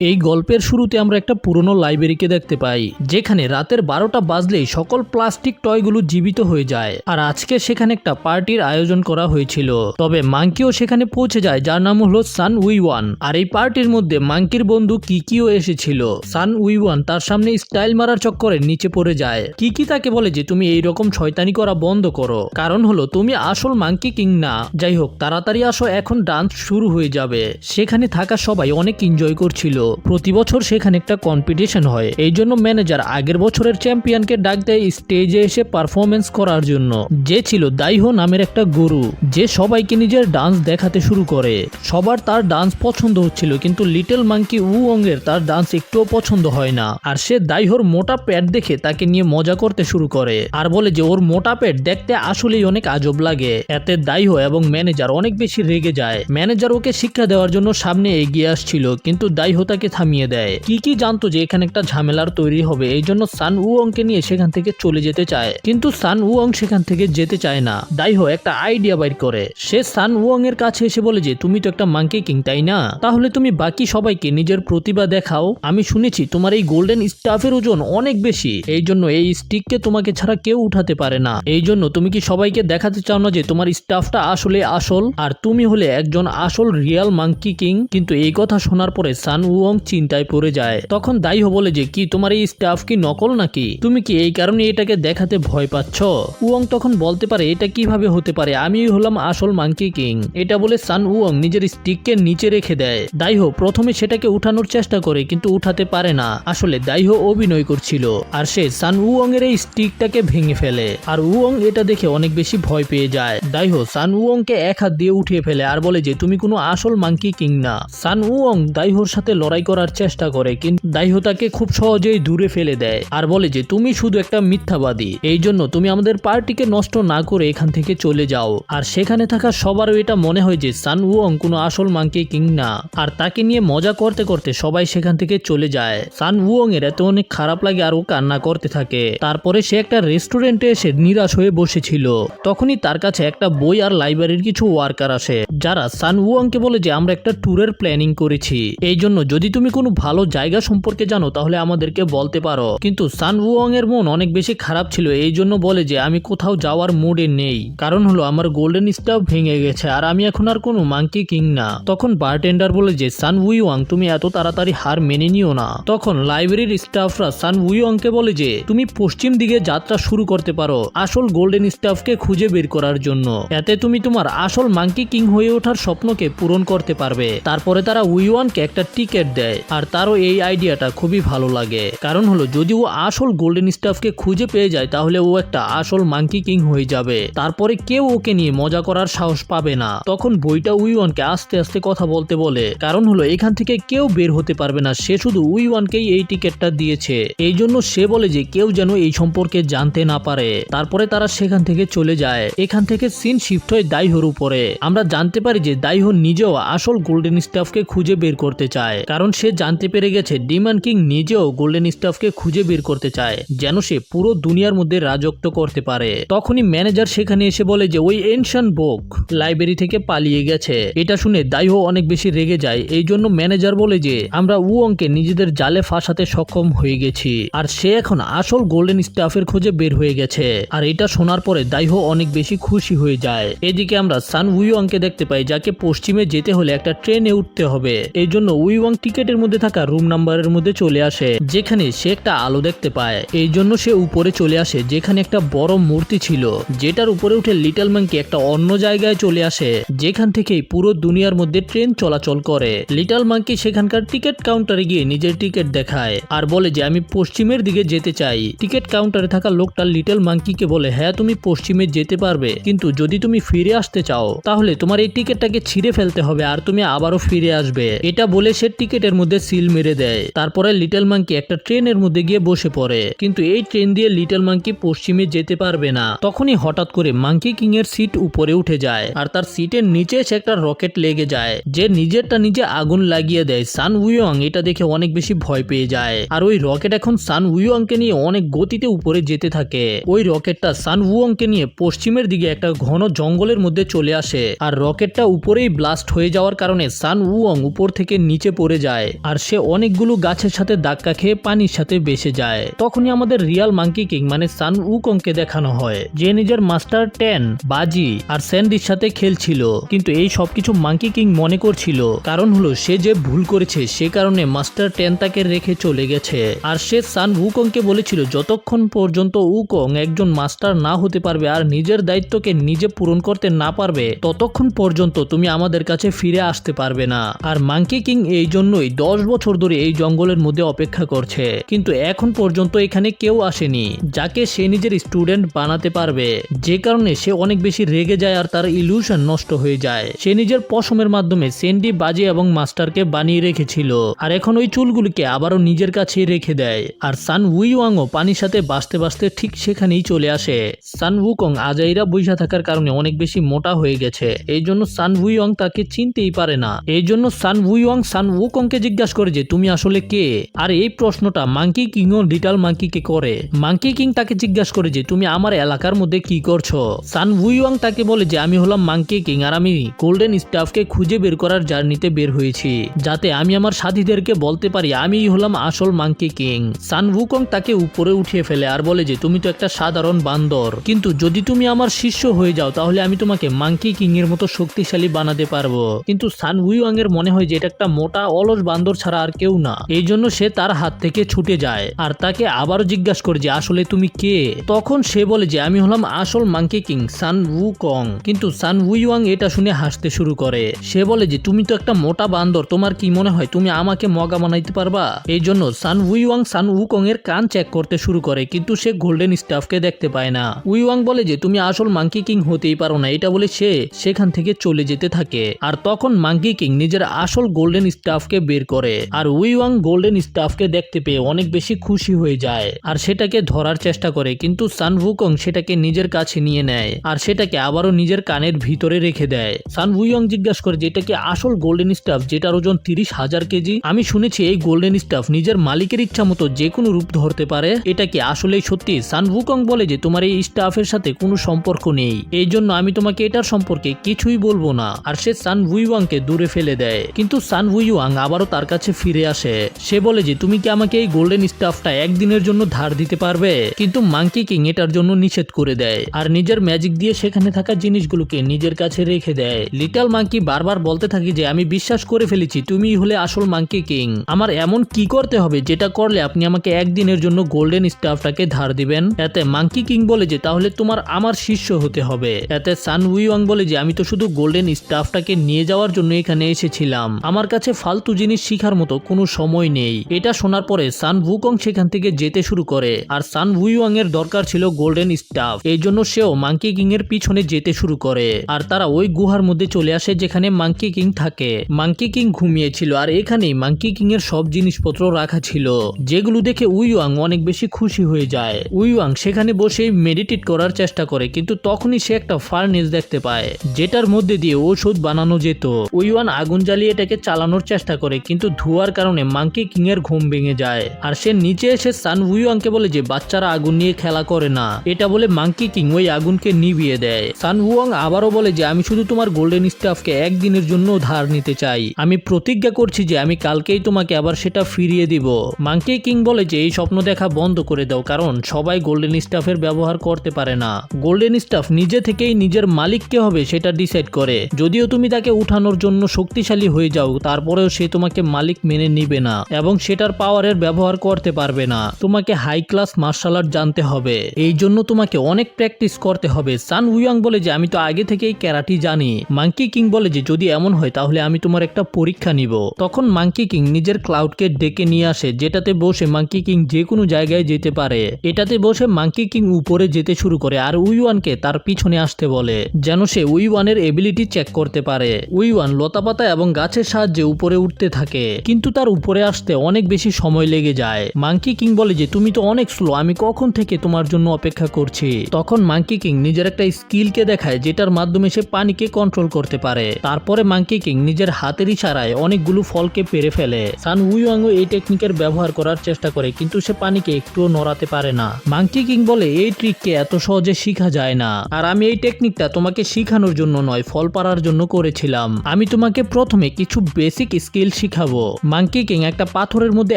এই গল্পের শুরুতে আমরা একটা পুরনো লাইব্রেরিকে দেখতে পাই, যেখানে রাতের বারোটা বাজলেই সকল প্লাস্টিক টয়গুলো জীবিত হয়ে যায়। আর আজকে সেখানে একটা পার্টির আয়োজন করা হয়েছিল। তবে মাঙ্কিও সেখানে পৌঁছে যায়, যার নাম হলো সান উই ওয়ান আর এই পার্টির মধ্যে মাঙ্কির বন্ধু কিকিও এসেছিল। সান উই ওয়ান তার সামনে স্টাইল মারার চক্করে নিচে পড়ে যায়। কিকি তাকে বলে যে, তুমি এই রকম শয়তানি করা বন্ধ করো। কারণ হলো, তুমি আসল মাঙ্কি কিং না। যাই হোক, তাড়াতাড়ি আসো, এখন ডান্স শুরু হয়ে যাবে। সেখানে থাকা সবাই অনেক এনজয় করছিল। প্রতি বছর সেখানে একটা কম্পিটিশন হয়। এই জন্য ম্যানেজার আগের বছরের চ্যাম্পিয়নকে ডাক দেয় স্টেজে এসে পারফরমেন্স করার জন্য। যে ছিল দাইহো নামের একটা গরু, যে সবাইকে নিজের ডান্স দেখাতে শুরু করে। সবার তার ডান্স পছন্দ হচ্ছিল, কিন্তু লিটল মাঙ্কি উ অঙ্গের তার ডান্স একটুও পছন্দ হয় না। আর সে দাইহোর মোটা প্যাট দেখে তাকে নিয়ে মজা করতে শুরু করে। আর বলে যে, ওর মোটা প্যাট দেখতে আসলেই অনেক আজব লাগে। এতে দাইহো এবং ম্যানেজার অনেক বেশি রেগে যায়। ম্যানেজার ওকে শিক্ষা দেওয়ার জন্য সামনে এগিয়ে আসছিল, কিন্তু দাইহো তাকে থামিয়ে দেয়। কি কি জানতো যে এখানে একটা ঝামেলার তৈরি হবে, এই জন্য সান উয়ংকে নিয়ে সেখান থেকে চলে যেতে চায়। কিন্তু সান উয়ং সেখান থেকে যেতে চায় না। দাইহো একটা আইডিয়া বাইর করে। সে সান উয়ং এর কাছে এসে বলে যে, তুমি তো একটা মাঙ্কি কিং, তাই না? তাহলে তুমি বাকি সবাইকে নিজের প্রতিভা দেখাও। আমি শুনেছি তোমার এই গোল্ডেন স্টাফের ওজন অনেক বেশি। এই জন্য এই স্টিককে তোমাকে ছাড়া কেউ উঠাতে পারে না। এই জন্য তুমি কি সবাইকে দেখাতে চাও না যে তোমার স্টাফটা আসলে আসল? আর তুমি হলে একজন আসল রিয়াল মাঙ্কি কিং। কিন্তু এই কথা শোনার পরে সান উয়ং চিন্তায় পড়ে যায়। তখন দাইহো বলে যে, কি তোমার এই স্টাফ কি নকল নাকি? তুমি কি এই কারণে এটাকে দেখাতে ভয় পাচ্ছ? উয়ং তখন বলতে পারে, এটা কীভাবে হতে পারে? আমি হলাম আসল মাঙ্কি কিং এটা বলে সান উয়ং নিজের স্টিককে নিচে রেখে দেয়। দাইহো প্রথমে সেটাকে উঠানোর চেষ্টা করে, কিন্তু উঠাতে পারে না। আসলে দাইহো অভিনয় করছিল। আর সে সান উয়ং এর এই স্টিকটাকে ভেঙে ফেলে। আর উয়ং এটা দেখে অনেক বেশি ভয় পেয়ে যায়। দাইহো সান উয়ংকে এক হাত দিয়ে উঠিয়ে ফেলে আর বলে যে, তুমি কোনো আসল মাংকি কিং না। সান উয়ং দাইহোর সাথে লড়াই করার চেষ্টা করে, কিন্তু দাইহো তাকে খুব সহজেই দূরে ফেলে দেয়। আর বলে যে, তুমি শুধু একটা মিথ্যাবাদী। এই জন্য তুমি আমাদের পার্টিকে নষ্ট না করে এখান থেকে চলে যাও। আর সেখানে থাকা সবারও এটা মনে হয় যে সান উয়ং কোনো আসল মাঙ্কি কিং না। আর তাকে নিয়ে মজা করতে করতে সবাই সেখান থেকে চলে যায়। সান উয়ং এর এত অনেক খারাপ লাগে আর ও কান্না করতে থাকে। তারপরে সে একটা রেস্টুরেন্টে এসে নিরাশ হয়ে বসেছিল। তখনই তার কাছে একটা বই আর লাইব্রেরির কিছু ওয়ার্কার আসে, যারা সান উয়ংকে বলে যে, আমরা একটা ট্যুরের প্ল্যানিং করেছি। এই জন্য যদি তুমি কোনো ভালো জায়গা সম্পর্কে জানো, তাহলে আমাদেরকে বলতে পারো। কিন্তু সান উয়ং এর মন অনেক বেশি খারাপ ছিল, এই জন্য বলে যে আমি কোথাও যাওয়ার মুডে নেই। কারণ হলো, আমার গোল্ডেন স্টাফ ভেঙে গেছে, আর আমি এখন আর কোনো মাংকি কিং না। তখন বারটেন্ডার বলে যে, সান উইওয়াং তুমি এত তাড়াতাড়ি হার মেনে নিও না। তখন লাইব্রেরির স্টাফরা সান উইওয়াংকে বলে যে, তুমি পশ্চিম দিকে যাত্রা শুরু করতে পারো, আসল গোল্ডেন স্টাফকে খুঁজে বের করার জন্য। এতে তুমি তোমার আসল মাংকি কিং হয়ে ওঠার স্বপ্নকে পূরণ করতে পারবে। তারপরে তারা উইওয়ানকে একটা টিকিট দেয়। আর তারও এই আইডিয়াটা খুবই ভালো লাগে। কারণ হলো, যদি ও আসল গোল্ডেন স্টাফকে খুঁজে পেয়ে যায়, তাহলে ও একটা আসল মাঙ্কি কিং হয়ে যাবে। তারপরে কেউ ওকে নিয়ে মজা করার সাহস পাবে না। তখন বইটা উইওয়ানকে আস্তে আস্তে কথা বলতে বলে। কারণ হলো, এখান থেকে কেউ বের হতে পারবে না। সে শুধু উইওয়ানকেই এই টিকিটটা দিয়েছে। এই জন্য সে বলে যে, কেউ যেন এই সম্পর্কে জানতে না পারে। তারপরে তারা সেখান থেকে চলে যায়। এখান থেকে সিন শিফট হয় দাইহোর উপরে। আমরা জানতে পারি যে দাইহো নিজেও আসল গোল্ডেন স্টাফকে খুঁজে বের করতে চায়। কারণ সে জানতে পেরে গেছে ডিমান কিং নিজেও গোল্ডেন স্টাফকে খুঁজে বের করতে চায়, যেন সে পুরো দুনিয়ার মধ্যে রাজত্ব করতে পারে। তখনই ম্যানেজার সেখানে এসে বলে যে, ওই এনশন বুক লাইব্রেরি থেকে পালিয়ে গেছে। এটা শুনে দাইহো অনেক বেশি রেগে যায়। এই জন্য ম্যানেজার বলে যে, আমরা উ উয়ংকে নিজেদের জালে ফাঁসাতে সক্ষম হয়ে গেছি। আর সে এখন আসল গোল্ডেন স্টাফের খোঁজে বের হয়ে গেছে। আর এটা শোনার পরে দাইহো অনেক বেশি খুশি হয়ে যায়। এদিকে আমরা সান উই উইওয়াংকে দেখতে পাই, যাকে পশ্চিমে যেতে হলে একটা ট্রেনে উঠতে হবে। এই জন্য উইওয়াং টিকেটের মধ্যে থাকা রুম নাম্বারের মধ্যে চলে আসে, যেখানে সে একটা আলো দেখতে পায়। এই জন্য সে উপরে চলে আসে, যেখানে একটা বড় মূর্তি ছিল, যেটার উপরে উঠে লিটল ম্যাংকি একটা অন্য জায়গায় চলে আসে, যেখান থেকেই পুরো দুনিয়ার মধ্যে ট্রেন চলাচল করে। লিটল মাঙ্কি সেখানকার টিকিট কাউন্টারে গিয়ে নিজের টিকিট দেখায় আর বলে যে, আমি পশ্চিমের দিকে যেতে চাই। টিকিট কাউন্টারে থাকা লোকটা লিটল মাঙ্কিকে বলে হ্যাঁ তুমি পশ্চিমে যেতে পারবে, কিন্তু যদি তুমি ফিরে আসতে চাও, তাহলে তোমার এই টিকিটটাকে ছিঁড়ে ফেলতে হবে আর তুমি আবারও ফিরে আসবে। এটা বলে সে টিকিটের মধ্যে সিল মেরে দেয়। তারপরে লিটল মাঙ্কি একটা ট্রেনের মধ্যে গিয়ে বসে পড়ে। কিন্তু এই ট্রেন দিয়ে লিটল মাঙ্কি পশ্চিমে যেতে পারবে না। তখনই হঠাৎ করে মাঙ্কি কিং এর সিট উপরে উঠে যায় আর তার সিটের নিচে সে একটা রকেট লেগে যায়। যে নিজেরটা নিজে আগুন লাগিয়ে দেয়। সান উইয়ং এটা দেখে অনেক বেশি ভয় পেয়ে যায়। আর ওই রকেট এখন সান উইয়ং কে নিয়ে অনেক গতিতে উপরে যেতে থাকে। ওই রকেটটা সান উইয়ংকে নিয়ে পশ্চিমের দিকে একটা ঘন জঙ্গলের মধ্যে চলে আসে। আর রকেটটা উপরেই ব্লাস্ট হয়ে যাওয়ার কারণে সান উয়ং উপর থেকে নিচে পড়ে যায়। যায়। আর সে অনেকগুলো গাছের সাথে ধাক্কা খেয়ে পানির সাথে বেসে যায়। তখনই আমাদের রিয়াল মাঙ্কি কিং মানে সান উকংকে দেখানো হয়, যে নিজের মাস্টার টেন, বাজি আর স্যান্ডির সাথে খেলছিল। কিন্তু এই সবকিছু মাঙ্কি কিং মনে করছিল। কারণ হলো, সে যে ভুল করেছে, সে কারণে মাস্টার টেন তাকে রেখে চলে গেছে। আর সে সান উকংকে বলেছিল, যতক্ষণ পর্যন্ত উকং একজন মাস্টার না হতে পারবে আর নিজের দায়িত্বকে নিজে পূরণ করতে না পারবে, ততক্ষণ পর্যন্ত তুমি আমাদের কাছে ফিরে আসতে পারবে না। আর মাঙ্কি কিং এই জন্যই দশ বছর ধরে এই জঙ্গলের মধ্যে অপেক্ষা করছে। কিন্তু এখন পর্যন্ত এখানে কেউ আসেনি, যাকে সে নিজের স্টুডেন্ট বানাতে পারবে। যে কারণে সে অনেক বেশি রেগে যায় আর তার ইলিউশন নষ্ট হয়ে যায়। সে নিজের পশমের মাধ্যমে সেন্ডি, বাজি এবং মাস্টারকে বানিয়ে রেখেছিল। আর এখন ওই চুলগুলিকে আবারও নিজের কাছেই রেখে দেয়। আর সান উইওয়াংও পানির সাথে বাঁচতে বাঁচতে ঠিক সেখানেই চলে আসে। সান উকং আজাইরা বৈশা থাকার কারণে অনেক বেশি মোটা হয়ে গেছে। এই জন্য সান উইওয়াং তাকে চিনতেই পারে না। এই জন্য সান উইওয়াং সান উকংকে জিজ্ঞাসা করে যে, তুমি আসলে কে? আর এই প্রশ্নটা মাঙ্কি কিং ও লিটাল মাঙ্কিকে করে। মাঙ্কি কিং তাকে জিজ্ঞাসা করে যে, তুমি আমার এলাকার মধ্যে কি করছ? সান উইওয়াং তাকে বলে যে, আমি হলাম মাঙ্কি কিং আর আমি গোল্ডেন স্টাফকে খুঁজে বের করার জার্নিতে বের হয়েছি। যাতে আমি আমার সাথীদেরকে বলতে পারি, আমিই হলাম আসল মাঙ্কি কিং। সান উকং তাকে উপরে উঠিয়ে ফেলে আর বলে যে, তুমি তো একটা সাধারণ বান্দর। কিন্তু যদি তুমি আমার শিষ্য হয়ে যাও, তাহলে আমি তোমাকে মাঙ্কি কিং এর মতো শক্তিশালী বানাতে পারব। কিন্তু সান উইওয়াং এর মনে হয় যে, এটা একটা মোটা অলস বান্দর ছাড়া আর কেউ না। এই জন্য সে তার হাত থেকে ছুটে যায় আর তাকে আবারও জিজ্ঞাসা করে যে, আসলে তুমি কে? তখন সে বলে যে, আমি হলাম আসল মাঙ্কি কিং, সান উকং কং কিন্তু সান উইওয়াং এটা শুনে হাসতে শুরু করে। সে বলে যে, তুমি তো একটা মোটা বান্দর, তোমার কি মনে হয় তুমি আমাকে মগা বানাইতে পারবা? এই জন্য সান উইওয়াং সান উকং এর কান চেক করতে শুরু করে, কিন্তু সে গোল্ডেন স্টাফকে দেখতে পায় না। উই উইওয়াং বলে যে, তুমি আসল মাংকি কিং হতেই পারো না। এটা বলে সে সেখান থেকে চলে যেতে থাকে। আর তখন মাংকি কিং নিজের আসল গোল্ডেন স্টাফকে বের করে। আর উইওয়াং গোল্ডেন স্টাফকে দেখতে পেয়ে অনেক বেশি খুশি হয়ে যায়। আর সেটাকে ধরার চেষ্টা করে, কিন্তু সান ভুকং সেটাকে নিজের কাছে নিয়ে নেয় আর সেটাকে আবারও নিজের কানের ভিতরে রেখে দেয়। সান উইয়ং জিজ্ঞাসা করে যে এটা কি আসল গোল্ডেন স্টাফ যেটার ওজন তিরিশ হাজার কেজি? আমি শুনেছি এই গোল্ডেন স্টাফ নিজের মালিকের ইচ্ছা মতো যে কোনো রূপ ধরতে পারে। এটা কি আসলেই সত্যি? সান ভুকং বলে যে, তোমার এই স্টাফের সাথে কোনো সম্পর্ক নেই। এই জন্য আমি তোমাকে এটার সম্পর্কে কিছুই বলব না। আর সে সান উইওয়াংকে দূরে ফেলে দেয়। কিন্তু সান উইওয়াং আবারও তার কাছে ফিরে আসে। সে বলে যে, তুমি কি আমাকে এই গোল্ডেন স্টাফটা একদিনের জন্য ধার দিতে পারবে? কিন্তু মাঙ্কি কিং এটার জন্য নিষেধ করে দেয় আর নিজের ম্যাজিক দিয়ে সেখানে থাকা জিনিসগুলোকে নিজের কাছে রেখে দেয়। লিটল মাঙ্কি বারবার বলতে থাকি যে, আমি বিশ্বাস করে ফেলেছি তুমি হলে আসল মাঙ্কি কিং আমার এমন কি করতে হবে যেটা করলে আপনি আমাকে একদিনের জন্য গোল্ডেন স্টাফটাকে ধার দিবেন? এতে মাঙ্কি কিং বলে যে, তাহলে তোমার আমার শিষ্য হতে হবে। এতে সান উইওয়াং বলে যে, আমি তো শুধু গোল্ডেন স্টাফটাকে নিয়ে যাওয়ার জন্য এখানে এসেছিলাম। আমার কাছে ফালতু জিনিস শিখার মতো কোনো সময় নেই। এটা শোনার পরে সান ভুকং সেখান থেকে যেতে শুরু করে। আর সান উইওয়াং এর দরকার ছিল গোল্ডেন স্টাফ। এই জন্য সেও মাঙ্কি কিং এর পিছনে যেতে শুরু করে। আর তারা ওই গুহার মধ্যে চলে আসে যেখানে মাংকি কিং থাকে। মাংকি কিং ঘুমিয়েছিল আর এখানেই মাংকি কিং এর সব জিনিসপত্র রাখা ছিল। যেগুলো দেখে উইওয়াং অনেক বেশি খুশি হয়ে যায়। উইওয়াং সেখানে বসে মেডিটেট করার চেষ্টা করে, কিন্তু তখনই সে একটা ফার্নেস দেখতে পায়, যেটার মধ্যে দিয়ে ওষুধ বানানো যেত। উইওয়ান আগুন জ্বালিয়ে এটাকে চালানোর চেষ্টা করে। কিন্তু ধোয়ার কারণে মাঙ্কি কিং এর ঘুম ভেঙে যায়। আর সে নিচে এসে সান উইওয়াংকে বলে যে, বাচ্চারা আগুন নিয়ে খেলা করে না। এটা বলে মাঙ্কি কিং ওই আগুনকে নিভিয়ে দেয়। সান উওয়াং আবারও বলে যে, আমি শুধু তোমার গোল্ডেন স্টাফকে একদিনের জন্য ধার নিতে চাই। আমি প্রতিজ্ঞা করছি যে, আমি কালকেই তোমাকে আবার সেটা ফিরিয়ে দিব। মাঙ্কি কিং বলে যে, এই স্বপ্ন দেখা বন্ধ করে দাও, কারণ সবাই গোল্ডেন স্টাফের ব্যবহার করতে পারে না। গোল্ডেন স্টাফ নিজে থেকেই নিজের মালিক কে হবে, সেটা ডিসাইড করে। যদিও তুমি তাকে উঠানোর জন্য শক্তিশালী হয়ে যাও, তারপরেও সে তোমাকে মালিক মেনে নিবে না এবং সেটার পাওয়ারের ব্যবহার করতে পারবে না। তোমাকে হাই ক্লাস মার্শাল আর্ট জানতে হবে। এই জন্য তোমাকে অনেক প্র্যাকটিস করতে হবে। সান উইয়াং বলে যে, আমি তো আগে থেকেই ক্যারাটি জানি। মাঙ্কি কিং বলে যে, যদি এমন হয়, তাহলে আমি তোমার একটা পরীক্ষা নিব। তখন মাঙ্কি কিং নিজের ক্লাউডকে ডেকে নিয়ে আসে, যেটাতে বসে মাঙ্কি কিং যে কোনো জায়গায় যেতে পারে। এটাতে বসে মাঙ্কি কিং উপরে যেতে শুরু করে আর উইওয়ানকে তার পিছনে আসতে বলে, যেন সে উইওয়ানের এবিলিটি চেক করতে পারে। উইওয়ান লতাপাতা এবং গাছের সাহায্যে উপরে উঠতে থাকে, কিন্তু তার উপরে আসতে অনেক বেশি সময় লেগে যায়। মাঙ্কি কিং বলে যে, তুমি তো অনেক স্লো আমি কখন থেকে তোমার জন্য অপেক্ষা করছি? তখন মাঙ্কি কিং নিজের একটা স্কিলকে দেখায়, যেটার মাধ্যমে সে পানিকে কন্ট্রোল করতে পারে। তারপরে মাঙ্কি কিং নিজের হাতের ইশারায় অনেকগুলো ফলকে পেরে ফেলে। সান উইওয়াংও এই টেকনিকের ব্যবহার করার চেষ্টা করে, কিন্তু সে পানিকে একটুও নড়াতে পারে না। মাঙ্কি কিং বলে, এই ট্রিককে এত সহজে শিখা যায় না। আর আমি এই টেকনিকটা তোমাকে শিখানোর জন্য নয়, ফল পাড়ার জন্য করেছিলাম। আমি তোমাকে প্রথমে কিছু বেসিক স্কিল শিখাবো। মাঙ্কি কিং একটা পাথরের মধ্যে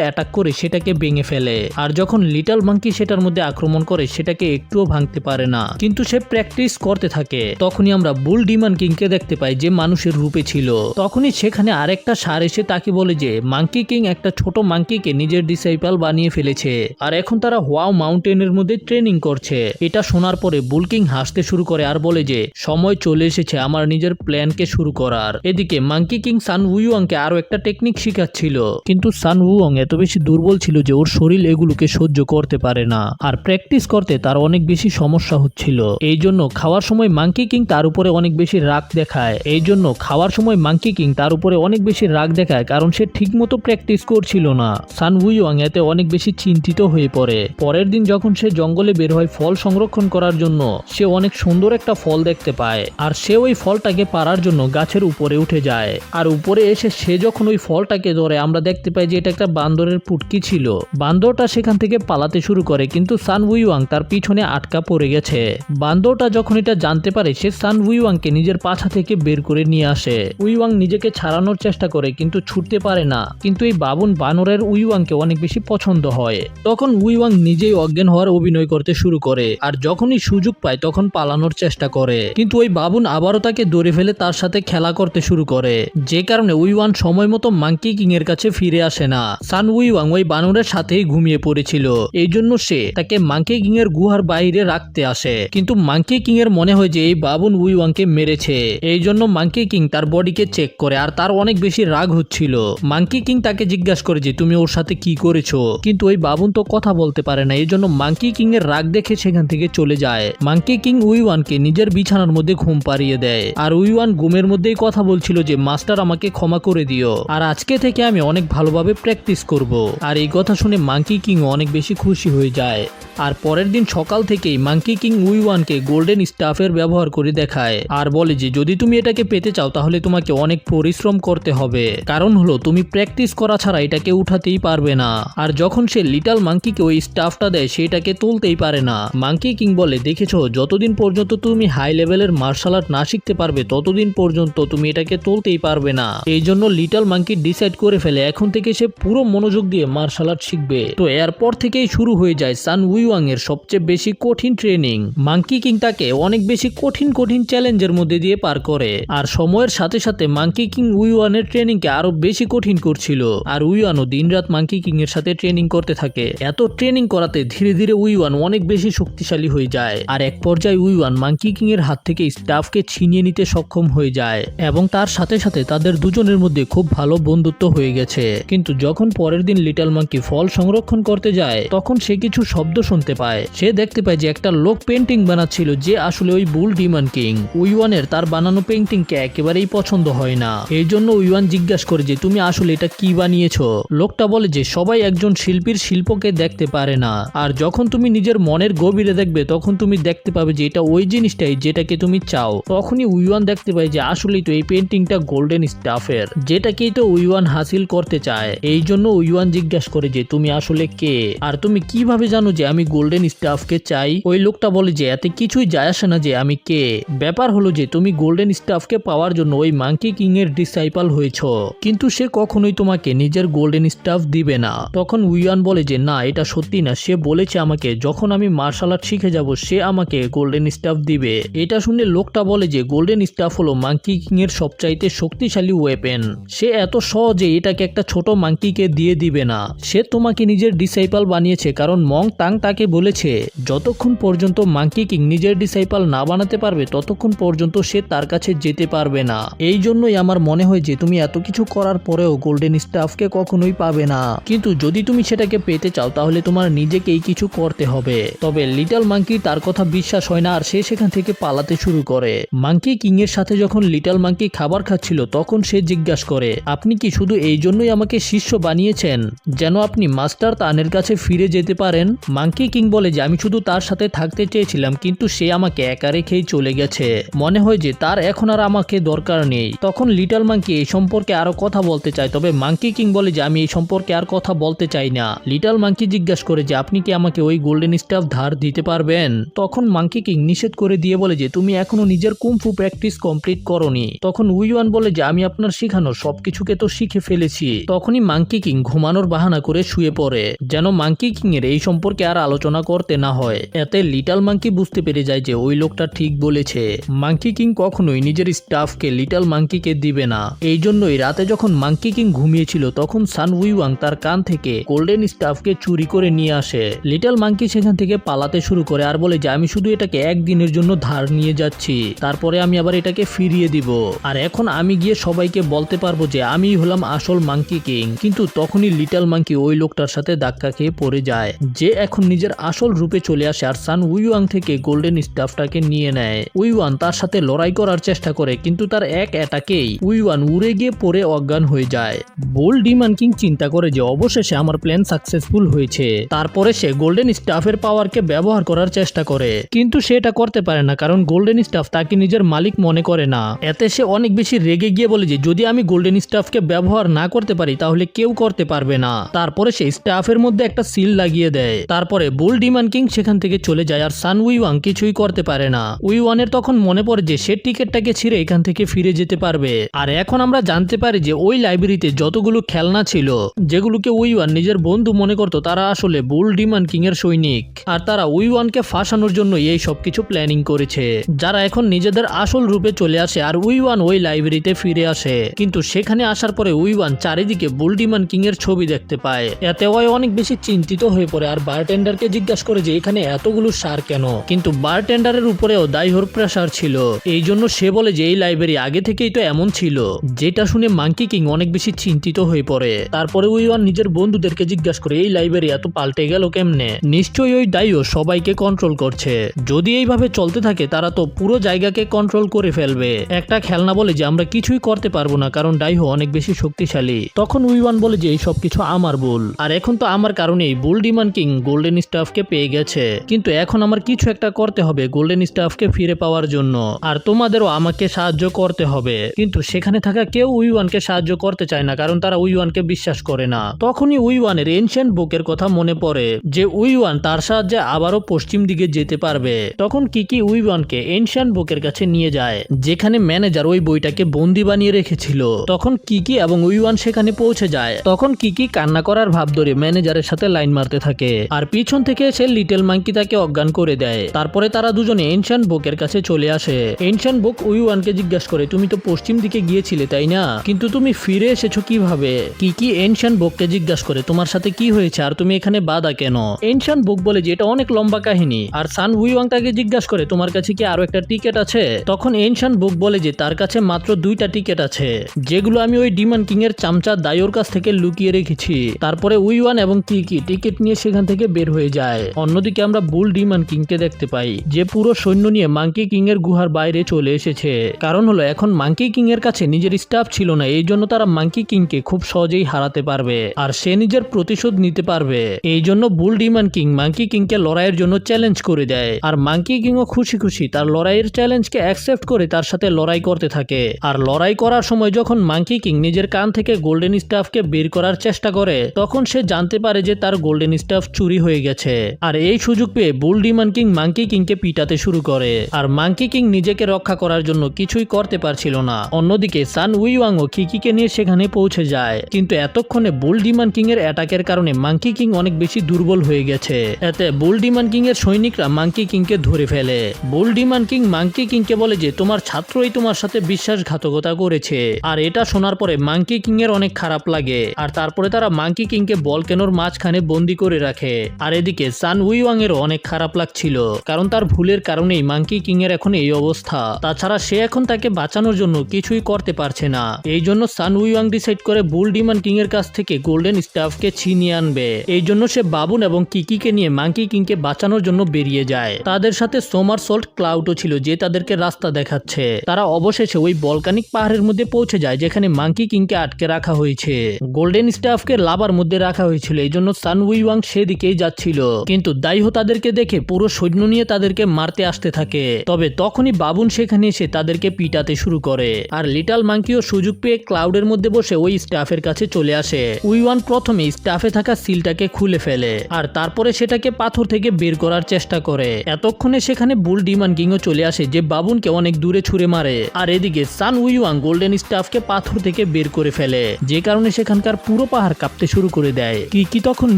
অ্যাটাক করে সেটাকে ভেঙে ফেলে। আর যখন লিটল মাঙ্কি সেটার মধ্যে আক্রমণ করে, সেটাকে একটুও ভাঙতে পারে না। কিন্তু সে প্র্যাকটিস করতে থাকে। তখনই আমরা বুল ডিমান কিংকে দেখতে পাই যে মানুষের রূপে ছিল। তখনই সেখানে আরেকটা সার এসে তাকে বলে যে মাঙ্কি কিং একটা ছোট মাঙ্কিকে নিজের ডিসাইপাল বানিয়ে ফেলেছে। আর এখন তারা হোয়াও মাউন্টেনের মধ্যে ট্রেনিং করছে। এটা শোনার পরে বুল কিং হাসতে শুরু করে আর বলে যে, সময় চলে এসেছে, আমার নিজের প্ল্যানকে শুরু করার। এদিকে মাঙ্কি কিং সান উইওয়াংকে আরও একটা টেকনিক শিখাচ্ছিল। কিন্তু সান উইওয়াং এত বেশি দুর্বল ছিল যে ওর শরীর এগুলোকে সহ্য করতে পারে না। আর প্র্যাকটিস করতে তার অনেক বেশি সমস্যা হচ্ছিল। এই জন্য খাওয়ার সময় মাংকি কিং তার উপরে অনেক বেশি রাগ দেখায়। এই জন্য খাওয়ার সময় মাংকি কিং তার উপরে অনেক বেশি রাগ দেখায় কারণ সে ঠিকমতো প্র্যাকটিস করছিল না। সান উইওয়াং এতে অনেক বেশি চিন্তিত হয়ে পড়ে। পরের দিন যখন সে জঙ্গলে বের হয় ফল সংরক্ষণ করার জন্য, সে অনেক সুন্দর একটা ফল দেখতে পায়। আর সে ওই ফলটাকে পারার জন্য গাছের উপরে উঠে যায়। আর উপরে এসে সে যখন ওই ফলটাকে ধরে আমরা দেখতে পাই যে এটা একটা বান্দরের পুটকি ছিল। বান্দরটা সেখান থেকে পালাতে শুরু করে, কিন্তু সান উইওয়াং তার পিছনে আটকা পড়ে গেছে। বান্দরটা যখন এটা জানতে পারে, সে সান উইওয়াংকে নিজের পাছা থেকে বের করে নিয়ে আসে। উইওয়াং নিজেকে ছাড়ানোর চেষ্টা করে, কিন্তু ছুটতে পারে না। কিন্তু এই বাবুন বানরের উইওয়াংকে অনেক বেশি পছন্দ হয়। তখন উইওয়াং নিজেই অজ্ঞান হওয়ার অভিনয় করতে শুরু করে, আর যখনই সুযোগ পায় তখন পালানোর চেষ্টা করে। কিন্তু ওই বাবুন আবারও তাকে ধরে ফেলে তার সাথে খেলা করতে শুরু করে। যে কারণে উইওয়ান সময় মাঙ্কি কিং এর কাছে ফিরে আসে না। সান উইওয়াং ওই বানরের সাথেই ঘুমিয়ে পড়েছিল। এই জন্য সে তাকে মাঙ্কি কিং এর গুহার বাইরে রাখতে আসে। কিন্তু মাঙ্কি কিং এর মনে হয় যে এই বাবুন উইওয়াংকে মেরেছে। এই জন্য মাঙ্কি কিং তার বডিকে চেক করে আর তার অনেক বেশি রাগ হচ্ছিল। মাঙ্কি কিং তাকে জিজ্ঞাসা করে যে, তুমি ওর সাথে কি করেছ? কিন্তু ওই বাবুন তো কথা বলতে পারে না। এই জন্য মাঙ্কি কিং এর রাগ দেখে সেখান থেকে চলে যায়। মাঙ্কি কিং উই উইওয়ানকে নিজের বিছানার মধ্যে ঘুম পাড়িয়ে দেয়। আর উই উইওয়ান ঘুমের মধ্যেই কথা বলছিল যে, মাস্টার, আমাকে ক্ষমা করে দিও। আর আজকে থেকে আমি অনেক ভালোভাবে প্র্যাকটিস করব। আর এই কথা শুনে মাঙ্কি কিং অনেক বেশি খুশি হয়ে যায়। আর পরের দিন সকাল থেকেই মাঙ্কি কিং উই উইওয়ানকে গোল্ডেন স্টাফের ব্যবহার করে দেখায়। আর বলে যে, যদি তুমি এটাকে পেতে চাও, তাহলে তোমাকে অনেক পরিশ্রম করতে হবে। কারণ হলো, তুমি প্র্যাকটিস করা ছাড়া এটাকে উঠাতেই পারবে না। আর যখন সে লিটল মাঙ্কিকে ওই স্টাফটা দেয়, সেটাকে তুলতেই পারে না। মাঙ্কি কিং বলে, দেখেছ, যতদিন পর্যন্ত তুমি হাই লেভেলের মার্শাল আর্ট না শিখতে পারবে, ততদিন পর্যন্ত তুমি এটাকে তুলতেই পারবে না। এই জন্য লিটল মাঙ্কি ডিসাইড করে ফেলে। এখন থেকে সে পুরো মনোযোগ দিয়ে মার্শাল আর্ট শিখবে। তো এরপর থেকেই শুরু হয়ে যায় সান উইওয়াং এর সবচেয়ে বেশি কঠিন ট্রেনিং মাঙ্কি কিং তাকে অনেক বেশি কঠিন কঠিন চ্যালেঞ্জের মধ্যে দিয়ে পার করে। আর সময়ের সাথে সাথে মাঙ্কি কিং উইওয়ানের ট্রেনিংকে আরও বেশি কঠিন করছিল। আর উইওয়ানও দিনরাত মাঙ্কি কিং এর সাথে ট্রেনিং করতে থাকে। এত ট্রেনিং করাতে ধীরে ধীরে উইওয়ান অনেক বেশি শক্তিশালী হয়ে যায়। আর এক পর্যায়ে উইওয়ান মাঙ্কি কিং এর হাত থেকে স্টাফকে ছিনিয়ে নিতে সক্ষম হয়ে যায়। এবং তার সাথে সাথে তাদের দুজনের মধ্যে খুব ভালো বন্ধুত্ব হয়ে গেছে। কিন্তু যখন পরের দিন লিটল মাঙ্কি ফল সংরক্ষণ করতে যায়, তখন সে কিছু শব্দ শুনতে পায়। সে দেখতে পায় যে একটা লোক পেন্টিং বানাচ্ছিল যে আসলে ওই বুল ডিমান কিং উইওয়ানের তার বানানো পেন্টিংকে একেবারেই পছন্দ হয় না। এই জন্য উইওয়ান জিজ্ঞাসা করে যে, তুমি আসলে এটা কি বানিয়েছ? লোকটা বলে যে, সবাই একজন শিল্পীর শিল্পকে দেখতে পারে না। আর যখন তুমি নিজের মনের গভীরে দেখবে, তখন তুমি দেখতে পাবে যে এটা ওই জিনিসটাই যেটাকে তুমি চাও। তখনই উইওয়ান দেখতে পায় যে, আসলেই তো এই পেন্টিংটা গোল্ডেন স্টাফের, যেটাকেই তো উইওয়ান হাসিল করতে চায়। এই জন্য উইওয়ান জিজ্ঞাসা করে যে, তুমি আসলে কে? আর তুমি কীভাবে জানো যে আমি গোল্ডেন স্টাফকে চাই? ওই লোকটা বলে যে, এতে কিছুই যায় আসে না যে আমি কে। ব্যাপার হলো যে, তুমি গোল্ডেন স্টাফকে পাওয়ার জন্য ওই মাঙ্কি কিং এর ডিসাইপাল হয়েছ। কিন্তু সে কখনোই তোমাকে নিজের গোল্ডেন স্টাফ দিবে না। তখন উইয়ান বলে যে, না, এটা সত্যি না। সে বলেছে আমাকে, যখন আমি মার্শাল আর্ট শিখে যাব, সে আমাকে গোল্ডেন স্টাফ দিবে। এটা শুনে লোকটা বলে যে গোল্ডেন স্টাফ হলো মাঙ্কি কিং এর সবচাইতে শক্তিশালী ওয়েপেন সে এত সহজে এটাকে একটা ছোট মাঙ্কিকে দিয়ে দিবে না। সে তোমাকে নিজের ডিসাইপাল বানিয়েছে, কারণ মং তাং তাকে বলেছে, যতক্ষণ পর্যন্ত মাঙ্কি কিং নিজের ডিসাইপাল না বানাতে পারবে, ততক্ষণ পর্যন্ত সে তার কাছে যেতে পারবে না। এই জন্যই আমার মনে হয় যে তুমি এত কিছু করার পরেও গোল্ডেন স্টাফকে কখনোই পাবে না। কিন্তু যদি তুমি সেটাকে পেতে চাও, তাহলে তোমার নিজেকেই কিছু করতে হবে। তবে লিটল মাঙ্কি তার কথা বিশ্বাস হয় না, আর সে সেখান থেকে পালাতে শুরু করে। মাঙ্কি কিং এর সাথে যখন লিটল মাঙ্কি খাবার খাচ্ছিল, তখন সে জিজ্ঞাসা করে আপনি কি শুধু এই জন্যই আমাকে শিষ্য বানিয়েছেন? যেন আপনি মাস্টার তানের কাছে ফিরে যেতে পারেন? মাঙ্কি কিং বলে যে, আমি শুধু তার সাথে থাকতে চেয়েছিলাম, কিন্তু সে আমাকে একা রেখেই চলে গেছে। মনে হয় যে, তার এখন আর আমাকে দরকার নেই। তখন লিটল মাঙ্কি এই সম্পর্কে আরও কথা বলতে চায়, তবে মাঙ্কি কিং বলে যে, আমি এই সম্পর্কে আর কথা বলতে চাই না। লিটল মাঙ্কি জিজ্ঞাসা করে যে, আপনি কি আমাকে ওই গোল্ডেন স্টাফ ধার দিতে পারবেন? তখন মাঙ্কি কিং নিষেধ করে দিয়ে বলে যে, তুমি এখনও নিজের কুমফু প্র্যাকটিস কমপ্লিট করনি। তখন উইওয়ান বলে যে, আমি আপনার শেখানো সবকিছুকে সম্পর্কে তো শিখে ফেলেছি। তখনই মাঙ্কি কিং ঘুমানোর বাহানা করে শুয়ে পড়ে, যেন মাঙ্কি কিং এর এই সম্পর্কে আর আলোচনা করতে না হয়। এতে লিটল মাঙ্কি বুঝতে পেরে যায় যে ওই লোকটা ঠিক বলেছে। মাঙ্কি কিং কখনোই নিজের স্টাফকে লিটল মাঙ্কিকে দিবে না। এই জন্যই রাতে যখন মাঙ্কি কিং ঘুমিয়েছিল, তখন সান উইওয়াং তার কান থেকে গোল্ডেন স্টাফকে চুরি করে নিয়ে আসে। লিটল মাঙ্কি সেখান থেকে পালাতে শুরু করে আর বলে যে, আমি শুধু এটাকে একদিনের জন্য ধার নিয়ে যাচ্ছি। তারপরে আমি আবার এটাকে ফিরিয়ে দিব। আর এখন আমি গিয়ে সবাইকে বলতে পারব যে আমি হলাম আসল মাঙ্কি কিং কিন্তু তখনই লিটল মাঙ্কি ওই লোকটার সাথে ধাক্কা খেয়ে পড়ে যায়। যে এখন নিজের আসল রূপে চলে আসে আর সান উইওয়াং থেকে গোল্ডেন স্টাফটাকে নিয়ে নেয়। উইওয়ান তার সাথে লড়াই করার চেষ্টা করে, কিন্তু তার এক অ্যাটাকেই উইওয়ান উড়ে গিয়ে পড়ে অজ্ঞান হয়ে যায়। বোল ডিমান কিং চিন্তা করে যে অবশেষে আমার প্ল্যান সাকসেসফুল হয়েছে। তারপরে সে গোল্ডেন স্টাফের পাওয়ারকে ব্যবহার করার চেষ্টা করে। কিন্তু সে এটা করতে পারে না, কারণ গোল্ডেন স্টাফ তাকে নিজের মালিক মনে করে না। এতে সে অনেক বেশি রেগে গিয়ে বলে যে, যদি আমি গোল্ডেন স্টাফকে ব্যবহার না করতে পারি, তাহলে কেউ করতে পারবে না। তারপরে সে স্টাফের মধ্যে একটা সিল লাগিয়ে দেয়। তারপরে বুল ডিমান কিং সেখান থেকে চলে যায় আর সান উই উইওয়াং কিছুই করতে পারে না। উইওয়ানের তখন মনে পড়ে যে সে টিকিটটাকে ছিঁড়ে এখান থেকে ফিরে যেতে পারবে। আর এখন আমরা জানতে পারি যে ওই লাইব্রেরিতে যতগুলো খেলনা ছিল, যেগুলোকে উইওয়ান নিজের বন্ধু মনে করতো, তারা আসলে বুল ডিমান কিং এর সৈনিক। আর তারা উই উইওয়ানকে ফাঁসানোর জন্য এই সব কিছু প্ল্যানিং করেছে। যারা এখন নিজেদের আসল রূপে চলে আসে আর উইওয়ান ওই লাইব্রেরিতে ফিরে আসে। কিন্তু সেখানে আসার পরে উইওয়ান চারিদিকে বুলডিমান কিং এর ছবি দেখতে পায়। এতে ওয়াই অনেক বেশি চিন্তিত হয়ে পড়ে আর বারটেন্ডারকে জিজ্ঞাসা করে যে এখানে এতগুলো সার কেন? কিন্তু বারটেন্ডারের উপরেও দায়হর প্রেসার ছিল। এই জন্য সে বলে যে এই লাইব্রেরি আগে থেকেই তো এমন ছিল। যেটা শুনে মাঙ্কি কিং অনেক বেশি চিন্তিত হয়ে পড়ে। তারপরে উইওয়ান নিজের বন্ধুদেরকে জিজ্ঞাসা করে, এই লাইব্রেরি এত পাল্টে গেল কেমনে? নিশ্চয়ই ওই দাইও সবাইকে কন্ট্রোল করছে। যদি এইভাবে চলতে থাকে, তারা তো পুরো জায়গাকে কন্ট্রোল করে ফেলবে। একটা খেলনা বলে যে আমরা কিছুই করতে পারব না, কারণ ডাইহো অনেক বেশি শক্তিশালী। তখন উইওয়ান বলে যে, এই সব কিছু আমার ভুল। আর এখন তো আমার কারণেই বুল ডিমান কিং গোল্ডেন স্টাফকে পেয়ে গেছে। কিন্তু এখন আমার কিছু একটা করতে হবে গোল্ডেন স্টাফকে ফিরে পাওয়ার জন্য। আর তোমাদেরও আমাকে সাহায্য করতে হবে। কিন্তু সেখানে থাকা কেউ উইওয়ানকে সাহায্য করতে চায় না, কারণ তারা উইওয়ানকে বিশ্বাস করে না। তখনই উইওয়ানের এনশিয়েন্ট বুকের কথা মনে পড়ে যে, উইওয়ান তার সাহায্যে আবারও পশ্চিম দিকে যেতে পারবে। তখন কি কিকি উইওয়ানকে এনশিয়েন্ট বুকের কাছে নিয়ে যায়, যেখানে ম্যানেজার ওই বইটাকে বন্দি বানিয়ে রেখেছিল। তখন কিকি এবং উইওয়ান সেখানে পৌঁছে যায়। তখন কিকি কান্না করার ভাব ধরে ম্যানেজারের সাথে লাইন মারতে থাকে। আর পিছন থেকে এসে লিটল মাঙ্কি তাকে অজ্ঞান করে দেয়। তারপরে তারা দুজনে এনশিয়েন্ট বুকের কাছে চলে আসে। এনশিয়েন্ট বুক উইওয়ানকে জিজ্ঞাসা করে, তুমি তো পশ্চিম দিকে গিয়েছিলে, তাই না? কিন্তু তুমি ফিরে এসেছ কীভাবে? কিকি এনশিয়েন্ট বুককে জিজ্ঞাসা করে, তোমার সাথে কি হয়েছে? আর তুমি এখানে বাধা কেন? এনশিয়েন্ট বুক বলে যে, এটা অনেক লম্বা কাহিনী। আর সান উইওয়াং তাকে জিজ্ঞাসা করে, তোমার কাছে কি আরও একটা টিকিট আছে? তখন এনশিয়েন্ট বুক বলে যে, তার কাছে মাত্র দুইটা টিকিট আছে, যেগুলো আমি ওই ডিমান কিং এর চামচা দায়োর কাছ থেকে লুকিয়ে রেখেছি। তারপরে উইওয়ান এবং কিকি টিকিট নিয়ে সেখান থেকে বের হয়ে যায়। অন্যদিকে আমরা বুল ডিমান কিংকে দেখতে পাই, যে পুরো সৈন্য নিয়ে মাঙ্কি কিং এর গুহার বাইরে চলে এসেছে। কারণ হলো, এখন মাঙ্কি কিং এর কাছে নিজের স্টাফ ছিল না, এই জন্য তারা মাঙ্কি কিংকে খুব সহজেই হারাতে পারবে আর সে নিজের প্রতিশোধ নিতে পারবে। এই জন্য bull demon king monkey king কে লড়াইয়ের জন্য চ্যালেঞ্জ করে দেয় আর মাঙ্কি কিংও খুশি খুশি তার লড়াইয়ের চ্যালেঞ্জকে অ্যাকসেপ্ট করে তার সাথে লড়াই করতে থাকে। আর লড়াই করার সময় যখন মাঙ্কি কিং নিজের কান থেকে গোল্ডেন স্টাফকে বের করার চেষ্টা করে, তখন সে জানতে পারে যে তার গোল্ডেন স্টাফ চুরি হয়ে গেছে। আর এই সুযোগ পেয়ে বুল ডিমান কিং মাঙ্কি কিংকে পিটাতে শুরু করে। আর মাঙ্কি কিং নিজেকে রক্ষা করার জন্য কিছুই করতে পারছিল না। অন্যদিকে সান উইওয়াং ও কিকিকে নিয়ে সেখানে পৌঁছে যায়। কিন্তু এতক্ষণে বুল ডিমান কিং এর অ্যাটাকের কারণে মাঙ্কি কিং অনেক বেশি দুর্বল হয়ে গেছে। এতে বুল ডিমান কিং এর সৈনিকরা মাঙ্কি কিংকে ধরে ফেলে। বুল ডিমান কিং মাঙ্কি কিংকে বলে যে, তোমার ছাত্রই তোমার সাথে বিশ্বাসঘাতকতা করেছে। আর এটা শোনার পরে মাঙ্কি কিং এর অনেক খারাপ লাগে। আর তারপরে তারা মাঙ্কি কিংকে বলকেনোর মাঝখানে বন্দি করে রাখে। আর এদিকে সান উইওয়াং এর অনেক খারাপ লাগছিল। কারণ তার ভুলের কারণেই মাঙ্কি কিং এর এখন এই অবস্থা। তাছাড়া সে এখন তাকে বাঁচানোর জন্য কিছুই করতে পারছে না। এই জন্য সান উইওয়াং ডিসাইড করে বুল ডিমান কিং এর কাছ থেকে গোল্ডেন স্টাফকে ছিনিয়ে আনবে। এই জন্য সে বাবুন এবং কিকিকে নিয়ে মাঙ্কি কিংকে বাঁচানোর জন্য বেরিয়ে যায়। তাদের সাথে সোমার সল্ট ক্লাউডও ছিল, যে তাদেরকে রাস্তা দেখাচ্ছে। তারা অবশেষে ওই বলকানিক পাহাড়ের মধ্যে পৌঁছে যায়, যেখানে মাঙ্কি কিংকে আটকে রাখা হয়েছে। গোল্ডেন স্টাফকে লাভার মধ্যে রাখা হয়েছিল, এই জন্য সান উইওয়াং সেদিকেই যাচ্ছিল। কিন্তু দাইহো তাদেরকে দেখে পুরো সৈন্য নিয়ে তাদেরকে মারতে আসতে থাকে। তবে তখনই বাবুন সেখানে এসে তাদেরকে পিটাতে শুরু করে। আর লিটল মাঙ্কিও সুযোগ পেয়ে ক্লাউডের মধ্যে বসে ওই স্টাফের কাছে চলে আসে। উইওয়ান প্রথমে স্টাফে থাকা সিলটাকে খুলে ফেলে, আর তারপরে সেটাকে পাথর থেকে বের করার চেষ্টা করে। এতক্ষণে সেখানে বুল ডিমান কিংও চলে আসে, যে বাবুনকে অনেক দূরে ছুঁড়ে মারে। আর এদিকে সান উইওয়াং গোল্ডেন স্টাফকে পাথর থেকে থেকে বের করে ফেলে। যে কারণে সেখানকার পুরো পাহাড় কাঁপতে শুরু করে দেয়। কিকি তখন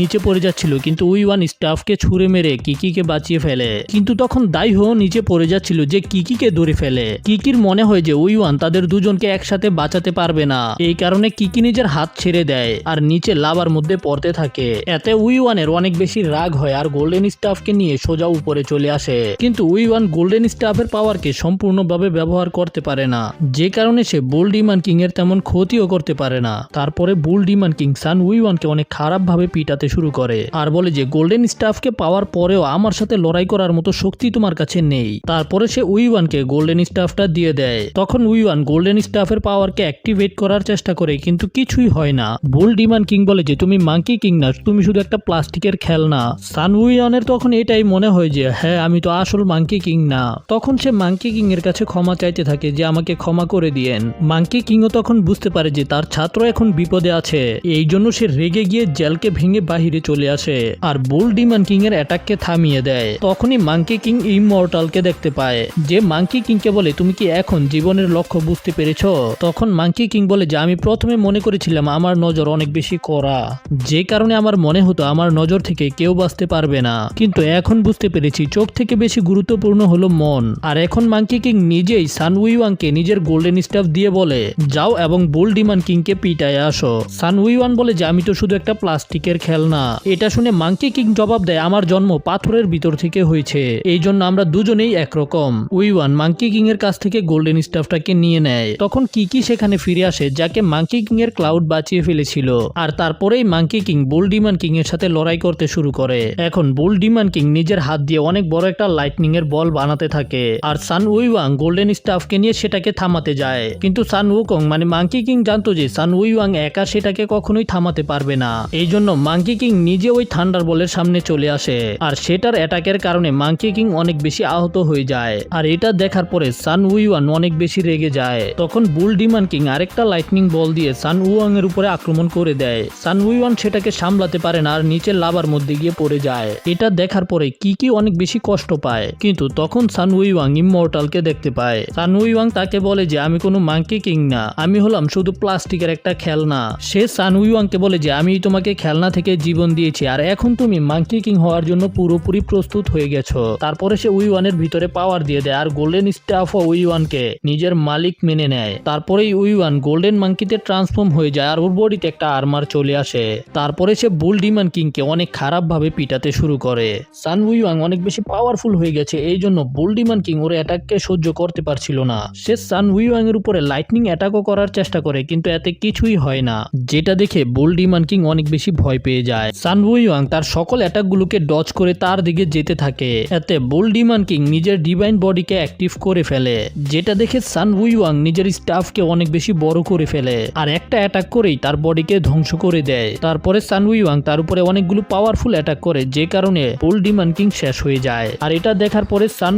নিচে পড়ে যাচ্ছিল, কিন্তু উই ওয়ান স্টাফকে ছুঁড়ে মেরে কিকিকে বাঁচিয়ে ফেলে। কিন্তু তখন দাইহো নিচে পড়ে যাচ্ছিল যে কিকিকে ধরে ফেলে। কিকির মনে হয় যে উই ওয়ান তাদের দুজনকে একসাথে বাঁচাতে পারবে না। এই কারণে কিকি নিজের হাত ছেড়ে দেয় আর নিচে লাভার মধ্যে পড়তে থাকে। এতে উই ওয়ানের অনেক বেশি রাগ হয় আর গোল্ডেন স্টাফকে নিয়ে সোজা উপরে চলে আসে। কিন্তু উই ওয়ান গোল্ডেন স্টাফের পাওয়ারকে সম্পূর্ণভাবে ব্যবহার করতে পারে না। যে কারণে সে বুল ডিমান কিং এর তেমন ক্ষতিও করতে পারে না। তারপরে বুল ডিমান কিং সান উই ওয়ানকে অনেক খারাপ ভাবে পিটাতে শুরু করে আর বলে যে, গোল্ডেন স্টাফকে পাওয়ার পরেও আমার সাথে লড়াই করার মতো শক্তি তোমার কাছে নেই। তারপরে সে উই ওয়ানকে গোল্ডেন স্টাফটা দিয়ে দেয়। তখন উই ওয়ান গোল্ডেন স্টাফের পাওয়ারকে অ্যাক্টিভেট করার চেষ্টা করে, কিন্তু কিছুই হয় না। বুল ডিমান কিং বলে যে, তুমি মাঙ্কি কিং না, তুমি শুধু একটা প্লাস্টিকের খেলনা। সান উই ওয়ানের তখন এটাই মনে হয় যে হ্যাঁ আমি তো আসল মাঙ্কি কিং না। তখন সে মাঙ্কি কিং এর কাছে ক্ষমা চাইতে থাকে যে, আমাকে ক্ষমা করে দিয়েন। মাঙ্কি কিংও তখন বুঝতে পারে যে তার ছাত্র এখন বিপদে আছে। এই জন্য সে রেগে গিয়ে জেলকে ভেঙে বাহিরে চলে আসে আর বুল ডিমান কিং এর অ্যাটাককে থামিয়ে দেয়। তখনই মাঙ্কি কিং ইমমর্টালকে দেখতে পায়। যে মাঙ্কি কিংকে বলে, তুমি কি এখন জীবনের লক্ষ্য বুঝতে পেরেছ? তখন মাঙ্কি কিং বলে, যে আমি প্রথমে মনে করেছিলাম আমার নজর অনেক বেশি কড়া। যে কারণে আমার মনে হতো আমার নজর থেকে কেউ বাঁচতে পারবে না। কিন্তু এখন বুঝতে পেরেছি, চোখ থেকে বেশি গুরুত্বপূর্ণ হলো মন। আর এখন মাঙ্কি কিং নিজেই সান উইওয়াংকে নিজের গোল্ডেন স্টাফ দিয়ে বলে, যাও এবং বুল ডিমান কিংকে পিটায় আসো। সান উইওয়ান বলে যে, আমি তো শুধু একটা প্লাস্টিকের খেলনা। এটা শুনে মাঙ্কি কিং জবাব দেয়, আমার জন্ম পাথরের ভিতর থেকে হয়েছে। এই জন্য আমরা দুজনেই একরকম। উইওয়ান মাঙ্কি কিং এর কাছ থেকে গোল্ডেন স্টাফটাকে নিয়ে নেয়। তখন কি কি সেখানে ফিরে আসে, যাকে মাংকি কিং এর ক্লাউড বাঁচিয়ে ফেলেছিল। আর তারপরেই monkey king bull demon king এর সাথে লড়াই করতে শুরু করে। এখন বুল ডিমান কিং নিজের হাত দিয়ে অনেক বড় একটা লাইটনিং এর বল বানাতে থাকে। আর সান উইওয়াং গোল্ডেন স্টাফকে নিয়ে সেটাকে থামাতে যায়। কিন্তু সান উকং মানে মাঙ্কি কিং জানতো যে সান উইওয়াং একা সেটাকে কখনোই থামাতে পারবে না। এই জন্য মাঙ্কি কিং নিজে ওই থান্ডার বলের সামনে চলে আসে। আর সেটার অ্যাটাকের কারণে মাঙ্কি কিং অনেক বেশি আহত হয়ে যায়। আর এটা দেখার পরে সান উইওয়ান অনেক বেশি রেগে যায়। তখন বুল ডিমান কিং আরেকটা লাইটনিং বল দিয়ে সান উওয়াং এর উপরে আক্রমণ করে দেয়। সান উইওয়ান সেটাকে সামলাতে পারে না আর নিচের লাভার মধ্যে গিয়ে পড়ে যায়। এটা দেখার পরে কি কি অনেক বেশি কষ্ট পায়। কিন্তু তখন সান উইওয়াং ইমমর্টালকে দেখতে পায়। সান উইওয়াং তাকে বলে যে, আমি কোনো মাঙ্কি কিং না। আমি হলাম শুধু প্লাস্টিকের একটা খেলনা। সে সান উইওয়াংকে বলে যে, আমি তোমাকে খেলনা থেকে জীবন দিয়েছি, আর এখন তুমি মাংকি কিং হওয়ার জন্য পুরোপুরি প্রস্তুত হয়ে গেছো। তারপরে সে উইওয়ানের ভিতরে পাওয়ার দিয়ে দেয়, আর গোল্ডেন স্টাফ উইওয়ানকে নিজের মালিক মেনে নেয়। তারপরেই উইওয়ান গোল্ডেন মাঙ্কিতে ট্রান্সফর্ম হয়ে যায়, আর ওর বডিতে একটা আর্মার চলে আসে। তারপরে সে বুল ডিমান কিংকে অনেক খারাপভাবে পিটাতে শুরু করে। সান উইওয়াং অনেক বেশি পাওয়ারফুল হয়ে গেছে, এই জন্য বুল ডিমান কিং ওর অ্যাটাককে সহ্য করতে পারছিল না। সে সান উইওয়াং এর উপরে লাইটনিং অ্যাটাকও করার চেষ্টা করে, কিন্তু এতে কিছুই হয় না। যেটা দেখে বুল ডিমান কিং অনেক বেশি ভয় পেয়ে যায়। সান উইওয়াং তার সকল অ্যাটাকগুলোকে ডজ করে তার দিকে যেতে থাকে। এতে বুল ডিমান কিং নিজের ডিভাইন বডিকে অ্যাক্টিভ করে ফেলে, যেটা দেখে সান উইওয়াং নিজের স্টাফকে অনেক বেশি বড় করে ফেলে আর একটা অ্যাটাক করেই তার বডিকে ধ্বংস করে দেয়। তারপরে সান উইওয়াং তার উপরে অনেকগুলো পাওয়ারফুল অ্যাটাক করে, যে কারণে বুল ডিমান কিং শেষ হয়ে যায়। আর এটা দেখার পরে সান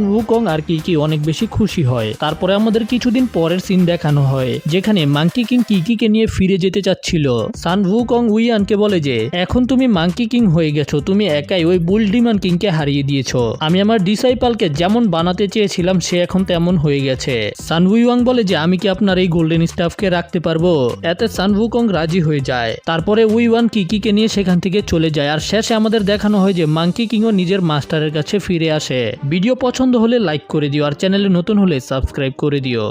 আর কি কি অনেক বেশি খুশি হয়। তারপরে আমাদের কিছুদিন পরের সিন দেখানো হয়, যেখানে মাঙ্কি কিং কিকিকে নিয়ে ফিরে যেতে চাচ্ছিল। সান উকং উইয়ানকে বলে যে, এখন তুমি মাঙ্কি কিং হয়ে গেছো, তুমি একাই ওই বুল ডিমান কিংকে হারিয়ে দিয়েছ। আমি আমার ডিসাইপালকে যেমন বানাতে চেয়েছিলাম, সে এখন তেমন হয়ে গেছে। সান উইওয়াং বলে যে, আমি কি আপনার এই গোল্ডেন স্টাফকে রাখতে পারব? এতে সান কং রাজি হয়ে যায়। তারপরে উইওয়ান কিকিকে নিয়ে সেখান থেকে চলে যায়। আর শেষে আমাদের দেখানো হয় যে মাঙ্কি কিংও নিজের মাস্টারের কাছে ফিরে আসে। ভিডিও পছন্দ হলে লাইক করে দিও, আর চ্যানেলে নতুন হলে সাবস্ক্রাইব করে দিও।